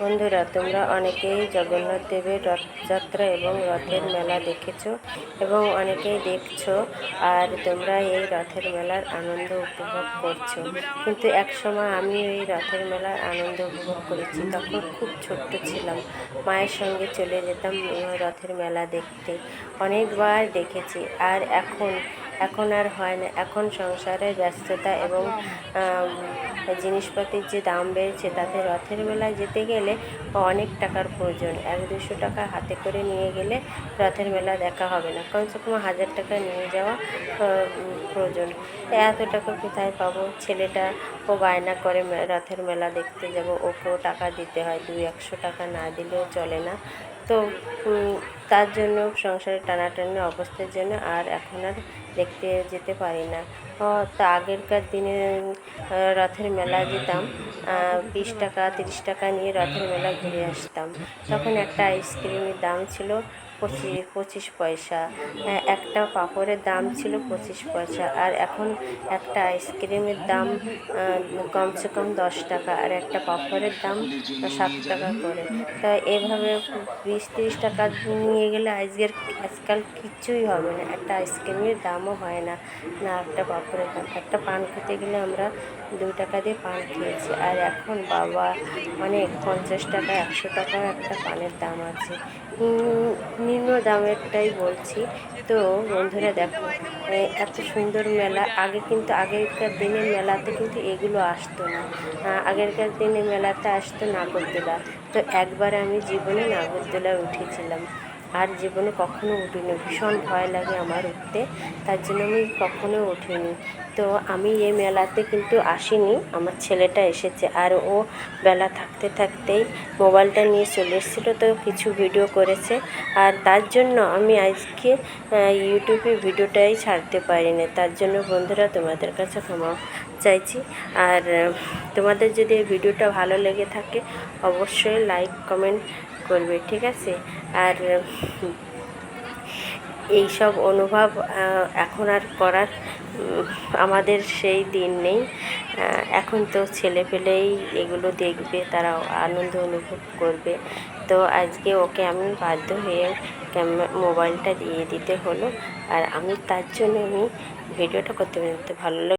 বন্ধুরা তোমরা অনেকেই জগন্নাথ দেবের রথযাত্রা এবং রথের মেলা দেখেছ এবং অনেকেই দেখছ আর তোমরা এই রথের মেলার আনন্দ উপভোগ করছ। কিন্তু এক সময় আমি এই রথের মেলার আনন্দ উপভোগ করেছি, তখন খুব ছোট্ট ছিলাম। মায়ের সঙ্গে চলে যেতাম রথের মেলা দেখতে। অনেকবার দেখেছি আর এখন এখন আর হয় না। এখন সংসারের ব্যস্ততা এবং জিনিসপাতির যে দাম বেড়েছে তাতে রথের মেলায় যেতে গেলে অনেক টাকার প্রয়োজন। এক দুশো টাকা হাতে করে নিয়ে গেলে রথের মেলা দেখা হবে না। কমসে কম হাজার টাকা নিয়ে যাওয়া প্রয়োজন। এত টাকা কোথায় পাবো? ছেলেটা ও বায়না করে রথের মেলা দেখতে যাব। ওকেও টাকা দিতে হয়। দুই একশো টাকা না দিলেও চলে না। তো তার জন্য সংসারে টানাটানি অবস্থার জন্য আর এখন আর দেখতে যেতে পারি না। তা আগেরকার দিনে রথের মেলা যেতাম বিশ টাকা, তিরিশ টাকা নিয়ে রথের মেলা ঘুরে আসতাম। তখন একটা আইসক্রিমের দাম ছিল পঁচিশ পঁচিশ পয়সা। একটা পাঁপড়ের দাম ছিল পঁচিশ পয়সা। আর এখন একটা আইসক্রিমের দাম কমসে কম দশ টাকা। আর একটা পাঁপড়ের দাম সাত টাকা করে। তা এভাবে বিশ তিরিশ টাকা নিয়ে গেলে আজকের, আজকাল কিচ্ছুই হবে না। একটা আইসক্রিমের দামও হয় না না একটা পাঁপড়ের দাম। একটা পান খেতে গেলে আমরা দু টাকা দিয়ে পান খেয়েছি। আর এখন বাবা, অনেক পঞ্চাশ টাকা, একশো টাকা একটা পানের দাম আছে। নিম্ন দামেরটাই বলছি। তো বন্ধুরা দেখো এত সুন্দর মেলা। আগে কিন্তু আগেকার দিনের মেলাতে কিন্তু এগুলো আসতো না। আগেরকার দিনে মেলাতে আসতো নাগরদোলা। তো একবার আমি জীবনে নাগরদোলায় উঠেছিলাম। আর জীবনে কখনো উঠিনি। ভীষণ ভয় লাগে আমার উঠতে। তার জন্য আমি কখনো উঠিনি। তো আমি এই মেলাতে কিন্তু আসিনি। আমার ছেলেটা এসেছে আর ও বেলা থাকতে থাকতেই মোবাইলটা নিয়ে চলে এসেছিল, তো কিছু ভিডিও করেছে। আর তার জন্য আমি আজকে ইউটিউবে ভিডিওটাই ছাড়তে পারিনি। তার জন্য বন্ধুরা, তোমাদের কাছে ক্ষমা চাইছি। আর তোমাদের যদি এই ভিডিওটা ভালো লেগে থাকে, অবশ্যই লাইক কমেন্ট করবে ঠিক আছে? আর উম, এইসব অনুভব এখন আর করার আমাদের সেই দিন নেই। এখন তো ছেলে পেলেই এগুলো দেখবে তারা আনন্দ অনুভব করবে। তো আজকে ওকে আমি বাধ্য হয়ে ক্যামে মোবাইলটা দিয়ে দিতে হলো। আর আমি তার জন্য আমি ভিডিওটা করতে পারি ভালো